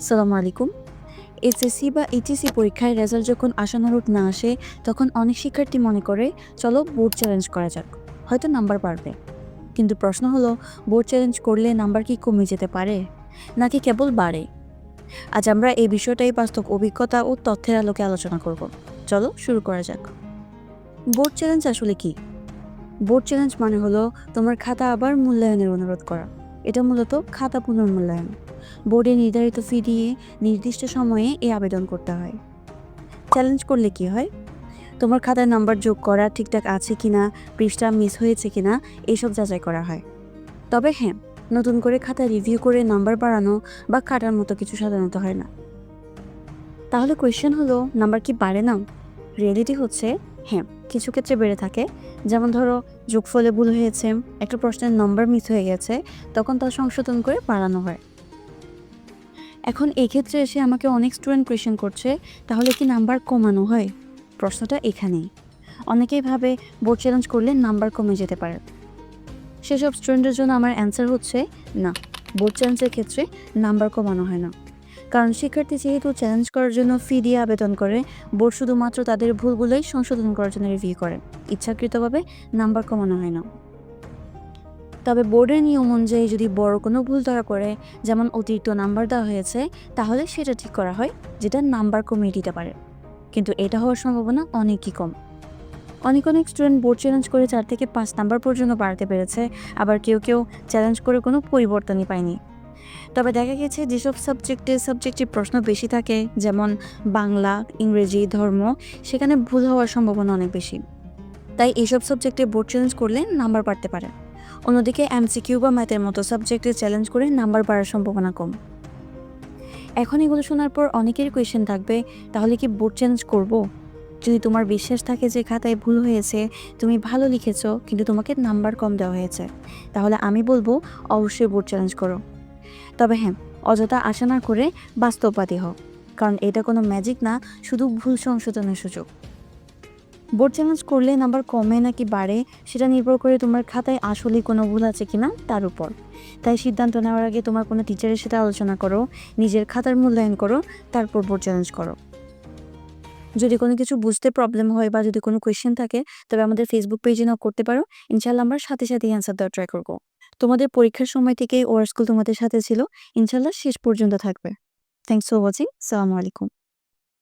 সালামু আলাইকুম। এসএসসি বা এইচএসসি পরীক্ষায় রেজাল্ট যখন আশানুরূপ না আসে, তখন অনেক শিক্ষার্থী মনে করে, চলো বোর্ড চ্যালেঞ্জ করা যাক। হয়তো নাম্বার পারবে। কিন্তু প্রশ্ন হলো, বোর্ড চ্যালেঞ্জ করলে নাম্বার কি কমে যেতে পারে, নাকি কেবল বাড়ে? আজ আমরা এই বিষয়টাই বাস্তব অভিজ্ঞতা ও তথ্যের আলোকে আলোচনা করব। চলো শুরু করা যাক। বোর্ড চ্যালেঞ্জ আসলে কি? বোর্ড চ্যালেঞ্জ মানে হলো, তোমার খাতা আবার মূল্যায়নের অনুরোধ করা। এটা মূলত খাতা পুনর্মূল্যায়ন। বোর্ডে নির্ধারিত ফি দিয়ে নির্দিষ্ট সময়ে এই আবেদন করতে হয়। চ্যালেঞ্জ করলে কি হয়? তোমার খাতার নাম্বার যোগ করা ঠিকঠাক আছে কি না পৃষ্ঠা মিস হয়েছে কি না এইসব যাচাই করা হয়। তবে হ্যাঁ নতুন করে খাতা রিভিউ করে নাম্বার বাড়ানো বা কাটার মতো কিছু সাধারণত হয় না। তাহলে কোয়েশ্চেন হলো নাম্বার কি বাড়ে না? রিয়েলিটি হচ্ছে হ্যাঁ। কিছু ক্ষেত্রে বেড়ে থাকে। যেমন ধরো, যোগফলে ভুল হয়েছে, একটা প্রশ্নের নম্বর মিস হয়ে গেছে, তখন তা সংশোধন করে বাড়ানো হয়। এখন এই ক্ষেত্রে এসে আমাকে অনেক স্টুডেন্ট কোয়েশ্চেন করছে, তাহলে কি নাম্বার কমানো হয়? প্রশ্নটা এখানেই। অনেকেই ভাবে বোর্ড চ্যালেঞ্জ করলে নাম্বার কমে যেতে পারে। সেসব স্টুডেন্টের জন্য আমার অ্যান্সার হচ্ছে, না। বোর্ড চ্যালেঞ্জের ক্ষেত্রে নাম্বার কমানো হয় না। কারণ শিক্ষার্থী যেহেতু চ্যালেঞ্জ করার জন্য ফি দিয়ে আবেদন করে, বোর্ড শুধুমাত্র তাদের ভুলগুলোই সংশোধন করার জন্য রিভিউ করে। ইচ্ছাকৃতভাবে নাম্বার কমানো হয় না। তবে বোর্ডের নিয়ম অনুযায়ী যদি বড় কোনো ভুল ধরা করে যেমন অতিরিক্ত নাম্বার দেওয়া হয়েছে, তাহলে সেটা ঠিক করা হয়, যেটা নাম্বার কমিয়ে দিতে পারে। কিন্তু এটা হওয়ার সম্ভাবনা অনেকই কম। অনেক অনেক স্টুডেন্ট বোর্ড চ্যালেঞ্জ করে চার থেকে পাঁচ নাম্বার পর্যন্ত বাড়তে পেরেছে, আবার কেউ কেউ চ্যালেঞ্জ করে কোনো পরিবর্তনই পায়নি। তবে দেখা গেছে যেসব সাবজেক্টে সাবজেক্টিভ প্রশ্ন বেশি থাকে, যেমন বাংলা, ইংরেজি, ধর্ম, সেখানে ভুল হওয়ার সম্ভাবনা অনেক বেশি। তাই এইসব সাবজেক্টে বোর্ড চ্যালেঞ্জ করলে নাম্বার বাড়তে পারে। অন্যদিকে এমসিকিউ বা ম্যাথের মতো সাবজেক্টে চ্যালেঞ্জ করে নাম্বার বাড়ার সম্ভাবনা কম। এখন এগুলো শোনার পর অনেকের কোয়েশ্চেন থাকবে, তাহলে কি বোর্ড চ্যালেঞ্জ করব? যদি তোমার বিশ্বাস থাকে যে খাতায় ভুল হয়েছে, তুমি ভালো লিখেছ, কিন্তু তোমাকে নাম্বার কম দেওয়া হয়েছে, তাহলে আমি বলব, অবশ্যই বোর্ড চ্যালেঞ্জ করো। তবে হ্যাঁ অযথা আশা না করে বাস্তববাদী হও। কারণ এটা কোনো ম্যাজিক না, শুধু ভুল সংশোধনের সুযোগ। বোর্ড চ্যালেঞ্জ করলে নাম্বার কমে নাকি বাড়ে, সেটা নির্ভর করে তোমার খাতায় আসলেই কোনো ভুল আছে কিনা তার উপর। তাই সিদ্ধান্ত নেওয়ার আগে তোমার কোনো টিচারের সাথে আলোচনা করো, নিজের খাতার মূল্যায়ন করো, তারপর বোর্ড চ্যালেঞ্জ করো। যদি কোনো কিছু বুঝতে প্রবলেম হয় বা যদি কোনো কোয়েশ্চেন থাকে, তবে আমাদের ফেসবুক পেজে নাও করতে পারো। ইনশাল্লাহ আমরা সাথে সাথে অ্যান্সার দেওয়ার ট্রাই করব। তোমাদের পরীক্ষার সময় থেকে ওয়ার স্কুল তোমাদের সাথে ছিল। ইনশাল্লাহ শেষ পর্যন্ত থাকবে। থ্যাংকস ফর ওয়াচিং সালামু আলাইকুম